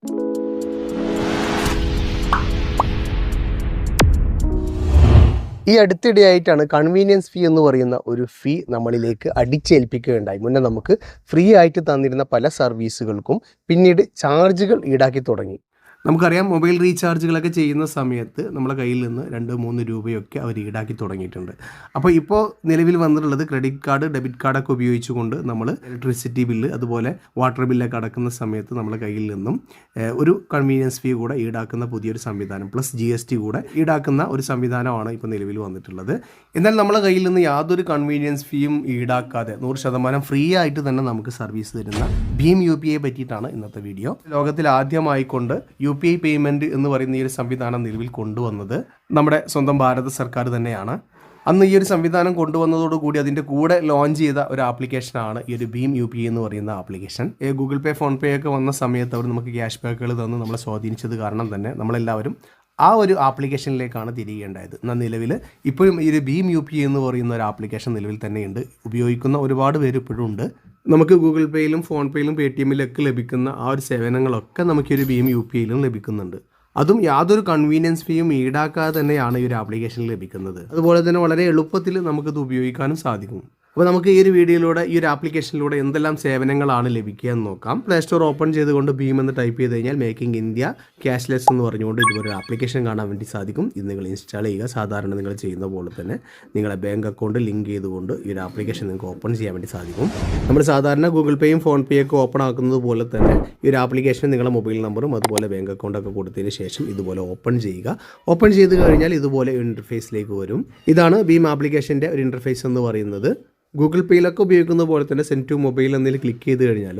ഈ അടുത്തിടെയായിട്ടാണ് കൺവീനിയൻസ് ഫീ എന്ന് പറയുന്ന ഒരു ഫീ നമ്മളിലേക്ക് അടിച്ചേൽപ്പിക്കുകയുണ്ടായി. മുന്നേ നമുക്ക് ഫ്രീ ആയിട്ട് തന്നിരുന്ന പല സർവീസുകൾക്കും പിന്നീട് ചാർജുകൾ ഈടാക്കി തുടങ്ങി. നമുക്കറിയാം മൊബൈൽ റീചാർജുകളൊക്കെ ചെയ്യുന്ന സമയത്ത് നമ്മളെ കയ്യിൽ നിന്ന് രണ്ട് മൂന്ന് രൂപയൊക്കെ അവർ ഈടാക്കി തുടങ്ങിയിട്ടുണ്ട്. അപ്പോൾ ഇപ്പോൾ നിലവിൽ വന്നിട്ടുള്ളത് ക്രെഡിറ്റ് കാർഡ് ഡെബിറ്റ് കാർഡൊക്കെ ഉപയോഗിച്ചുകൊണ്ട് നമ്മൾ ഇലക്ട്രിസിറ്റി ബില്ല് അതുപോലെ വാട്ടർ ബില്ലൊക്കെ അടക്കുന്ന സമയത്ത് നമ്മളെ കയ്യിൽ നിന്നും ഒരു കൺവീനിയൻസ് ഫീ കൂടെ ഈടാക്കുന്ന പുതിയൊരു സംവിധാനം പ്ലസ് ജി എസ് ടി കൂടെ ഈടാക്കുന്ന ഒരു സംവിധാനമാണ് ഇപ്പോൾ നിലവിൽ വന്നിട്ടുള്ളത്. എന്നാൽ നമ്മളെ കയ്യിൽ നിന്ന് യാതൊരു കൺവീനിയൻസ് ഫീയും ഈടാക്കാതെ നൂറ് ശതമാനം ഫ്രീ ആയിട്ട് തന്നെ നമുക്ക് സർവീസ് തരുന്ന ഭീം യു പി പറ്റിയിട്ടാണ് ഇന്നത്തെ വീഡിയോ ലോകത്തിൽ ആദ്യമായിക്കൊണ്ട് യു പി ഐ പേയ്മെന്റ് എന്ന് പറയുന്ന ഈ ഒരു സംവിധാനം നിലവിൽ കൊണ്ടുവന്നത് നമ്മുടെ സ്വന്തം ഭാരത സർക്കാർ തന്നെയാണ്. അന്ന് ഈ ഒരു സംവിധാനം കൊണ്ടുവന്നതോടുകൂടി അതിന്റെ കൂടെ ലോഞ്ച് ചെയ്ത ഒരു ആപ്ലിക്കേഷനാണ് ഈ ഒരു ഭീം യു പി എന്ന് പറയുന്ന application Google Pay PhonePe ഒക്കെ വന്ന സമയത്ത് അവർ നമുക്ക് ക്യാഷ് ബാക്കുകൾ തന്ന് നമ്മളെ സ്വാധീനിച്ചത് കാരണം തന്നെ നമ്മളെല്ലാവരും ആ ഒരു ആപ്ലിക്കേഷനിലേക്കാണ് തിരികേണ്ടായത് എന്നാൽ നിലവിൽ ഇപ്പോഴും ഈ ഒരു ഭീം യു പി എന്ന് പറയുന്ന ഒരു ആപ്ലിക്കേഷൻ നിലവിൽ തന്നെയുണ്ട്. ഉപയോഗിക്കുന്ന ഒരുപാട് പേര് ഇപ്പോഴും ഉണ്ട്. നമുക്ക് ഗൂഗിൾ പേയിലും ഫോൺ പേയിലും പേ ടി എമ്മിലൊക്കെ ലഭിക്കുന്ന ആ ഒരു സേവനങ്ങളൊക്കെ നമുക്ക് ഈ ഒരു ഭീം യു പി ഐയിലും ലഭിക്കുന്നുണ്ട്. അതും യാതൊരു കൺവീനിയൻസ് ഫീയും ഈടാക്കാതെ തന്നെയാണ് ഈ ഒരു ആപ്ലിക്കേഷനിൽ ലഭിക്കുന്നത്. അതുപോലെ തന്നെ വളരെ എളുപ്പത്തിൽ നമുക്കിത് ഉപയോഗിക്കാനും സാധിക്കും. അപ്പോൾ നമുക്ക് ഈ ഒരു വീഡിയോയിലൂടെ ഈ ഒരു ആപ്ലിക്കേഷനിലൂടെ എന്തെല്ലാം സേവനങ്ങളാണ് ലഭിക്കുക എന്ന് നോക്കാം. പ്ലേ സ്റ്റോർ ഓപ്പൺ ചെയ്തുകൊണ്ട് ഭീം എന്ന് ടൈപ്പ് ചെയ്ത് കഴിഞ്ഞാൽ മേക്കിംഗ് ഇന്ത്യ ക്യാഷ്ലെസ് എന്ന് പറഞ്ഞുകൊണ്ട് ഇതുപോലൊരു ആപ്ലിക്കേഷൻ കാണാൻ വേണ്ടി സാധിക്കും. ഇത് നിങ്ങൾ ഇൻസ്റ്റാൾ ചെയ്യുക. സാധാരണ നിങ്ങൾ ചെയ്യുന്ന പോലെ തന്നെ നിങ്ങളുടെ ബാങ്ക് അക്കൗണ്ട് ലിങ്ക് ചെയ്തുകൊണ്ട് ഈ ഒരു ആപ്ലിക്കേഷൻ നിങ്ങൾക്ക് ഓപ്പൺ ചെയ്യാൻ വേണ്ടി സാധിക്കും. നമ്മൾ സാധാരണ ഗൂഗിൾ പേയും ഫോൺ പേ ഒക്കെ ഓപ്പൺ ആക്കുന്നത് പോലെ തന്നെ ഈ ഒരു ആപ്ലിക്കേഷൻ നിങ്ങളുടെ മൊബൈൽ നമ്പറും അതുപോലെ ബാങ്ക് അക്കൗണ്ടൊക്കെ കൊടുത്തതിന് ശേഷം ഇതുപോലെ ഓപ്പൺ ചെയ്യുക. ഓപ്പൺ ചെയ്ത് കഴിഞ്ഞാൽ ഇതുപോലെ ഇന്റർഫേസിലേക്ക് വരും. ഇതാണ് ഭീം ആപ്ലിക്കേഷന്റെ ഒരു ഇന്റർഫേസ് എന്ന് പറയുന്നത്. ഗൂഗിൾ പേയിലൊക്കെ ഉപയോഗിക്കുന്ന പോലെ തന്നെ സെൻഡ് ടു മൊബൈൽ എന്നതിൽ ക്ലിക്ക് ചെയ്ത് കഴിഞ്ഞാൽ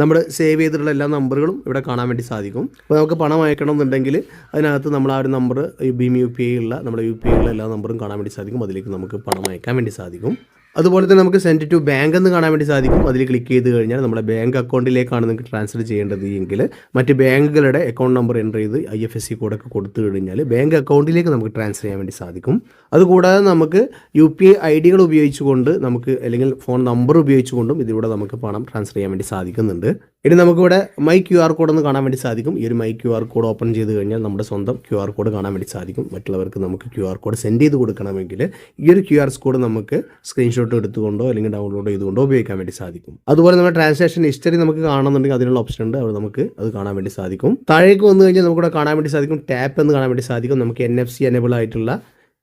നമ്മൾ സേവ് ചെയ്തിട്ടുള്ള എല്ലാ നമ്പറുകളും ഇവിടെ കാണാൻ വേണ്ടി സാധിക്കും. അപ്പോൾ നമുക്ക് പണം അയക്കണം എന്നുണ്ടെങ്കിൽ അതിനകത്ത് നമ്മൾ ആ ഒരു നമ്പർ ഭീം യു പി ഐ ഉള്ള നമ്മുടെ യു പി ഐ ഉള്ള എല്ലാ നമ്പറും കാണാൻ വേണ്ടി സാധിക്കും. അതിലേക്ക് നമുക്ക് പണം അയക്കാൻ വേണ്ടി സാധിക്കും. അതുപോലെ തന്നെ നമുക്ക് സെൻഡ് ടു ബാങ്ക് എന്ന് കാണാൻ വേണ്ടി സാധിക്കും. അതിൽ ക്ലിക്ക് ചെയ്ത് കഴിഞ്ഞാൽ നമ്മുടെ ബാങ്ക് അക്കൗണ്ടിലേക്കാണ് നിങ്ങൾക്ക് ട്രാൻസ്ഫർ ചെയ്യേണ്ടത് എങ്കിൽ മറ്റ് ബാങ്കുകളുടെ അക്കൗണ്ട് നമ്പർ എന്റർ ചെയ്ത് ഐ എഫ് എസ് സി കോഡൊക്കെ കൊടുത്തു കഴിഞ്ഞാൽ ബാങ്ക് അക്കൗണ്ടിലേക്ക് നമുക്ക് ട്രാൻസ്ഫർ ചെയ്യാൻ വേണ്ടി സാധിക്കും. അതുകൂടാതെ നമുക്ക് യു പി ഐ ഐ ഡികൾ ഉപയോഗിച്ചുകൊണ്ട് നമുക്ക് അല്ലെങ്കിൽ ഫോൺ നമ്പർ ഉപയോഗിച്ചുകൊണ്ടും ഇതിലൂടെ നമുക്ക് പണം ട്രാൻസ്ഫർ ചെയ്യാൻ വേണ്ടി സാധിക്കുന്നുണ്ട്. ഇനി നമുക്കിവിടെ മൈ ക്യു ആർ കോഡ് ഒന്ന് കാണാൻ വേണ്ടി സാധിക്കും. ഈ ഒരു my Q R code open ചെയ്ത് കഴിഞ്ഞാൽ നമ്മുടെ സ്വന്തം ക്യു ആർ കോഡ് കാണാൻ വേണ്ടി സാധിക്കും. മറ്റുള്ളവർക്ക് നമുക്ക് ക്യു ആർ കോഡ് സെൻഡ് ചെയ്ത് കൊടുക്കണമെങ്കിൽ ഈ ഒരു ക്യു ആർ കോഡ് നമുക്ക് സ്ക്രീൻഷോട്ട് എടുത്തുകൊണ്ടോ അല്ലെങ്കിൽ ഡൗൺലോഡ് ചെയ്തുകൊണ്ടോ ഉപയോഗിക്കാൻ വേണ്ടി സാധിക്കും. അതുപോലെ നമ്മുടെ ട്രാൻസാക്ഷൻ ഹിസ്റ്ററി നമുക്ക് കാണുന്നുണ്ടെങ്കിൽ അതിനുള്ള ഓപ്ഷൻ ഉണ്ട്. അവിടെ നമുക്ക് അത് കാണാൻ വേണ്ടി സാധിക്കും. താഴേക്ക് വന്നു കഴിഞ്ഞാൽ നമുക്കിവിടെ കാണാൻ വേണ്ടി സാധിക്കും. ടാപ്പ് എന്ന് കാണാൻ വേണ്ടി സാധിക്കും. നമുക്ക് എൻ എഫ് സി എനബിൾ ആയിട്ടുള്ള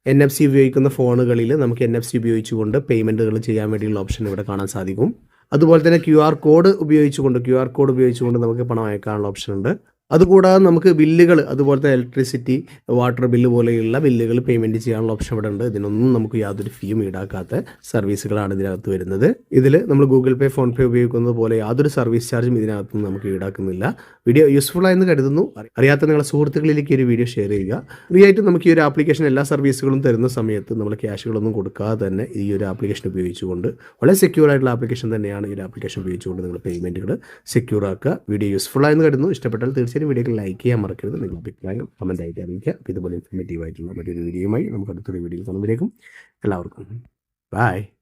എൻ എഫ് സി ഉപയോഗിക്കുന്ന ഫോണുകളിൽ നമുക്ക് എൻ എഫ് സി ഉപയോഗിച്ചുകൊണ്ട് പേയ്മെന്റുകൾ ചെയ്യാൻ വേണ്ടിയുള്ള ഓപ്ഷൻ ഇവിടെ കാണാൻ സാധിക്കും. അതുപോലെ തന്നെ ക്യു ആർ കോഡ് ഉപയോഗിച്ചുകൊണ്ട് ക്യു ആർ കോഡ് ഉപയോഗിച്ചുകൊണ്ട് നമുക്ക് പണം അയക്കാനുള്ള ഓപ്ഷൻ ഉണ്ട്. അതുകൂടാതെ നമുക്ക് ബില്ലുകൾ അതുപോലത്തെ ഇലക്ട്രിസിറ്റി വാട്ടർ ബില്ല് പോലെയുള്ള ബില്ലുകൾ പേയ്മെന്റ് ചെയ്യാനുള്ള ഓപ്ഷൻ ഇവിടെ ഉണ്ട്. ഇതിനൊന്നും നമുക്ക് യാതൊരു ഫീയും ഈടാക്കാത്ത സർവീസുകളാണ് ഇതിനകത്ത് വരുന്നത്. ഇതിൽ നമ്മൾ ഗൂഗിൾ പേ ഫോൺ പേ ഉപയോഗിക്കുന്നത് പോലെ യാതൊരു സർവീസ് ചാർജും ഇതിനകത്ത് നമുക്ക് ഈടാക്കുന്നില്ല. വീഡിയോ യൂസ്ഫുൾ ആയെന്ന് കരുതുന്നു. അറി- അറിയാത്ത നിങ്ങളുടെ സുഹൃത്തുക്കളിലേക്ക് ഒരു വീഡിയോ ഷെയർ ചെയ്യുക. ഫ്രീ ആയിട്ട് നമുക്ക് ഈ ഒരു ആപ്ലിക്കേഷൻ എല്ലാ സർവീസുകളും തരുന്ന സമയത്ത് നമ്മൾ ക്യാഷുകളൊന്നും കൊടുക്കാതെ തന്നെ ഈ ഒരു ആപ്ലിക്കേഷൻ ഉപയോഗിച്ചുകൊണ്ട് വളരെ സെക്യൂർ ആയിട്ടുള്ള ആപ്ലിക്കേഷൻ തന്നെയാണ് ഈ ഒരു ആപ്ലിക്കേഷൻ ഉപയോഗിച്ചുകൊണ്ട് നിങ്ങൾ പേയ്മെന്റുകൾ സെക്യൂർ ആക്കുക. വീഡിയോ യൂസ്ഫുൾ ആയെന്ന് കരുതുന്നു. ഇഷ്ടപ്പെട്ടാൽ തീർച്ചയായും വീഡിയോക്ക് ലൈക്ക് ചെയ്യാൻ മറക്കരുത്. നിങ്ങൾ അഭിപ്രായം കമന്റ് ആയിട്ട് അറിയിക്കുക. അപ്പോൾ ഇതുപോലെ ഇൻഫോർമേറ്റീവ് ആയിട്ടുള്ള മറ്റൊരു വീഡിയോയുമായി നമുക്ക് അടുത്തൊരു വീഡിയോയിൽ കാണുമ്പോഴേക്കും എല്ലാവർക്കും ബൈ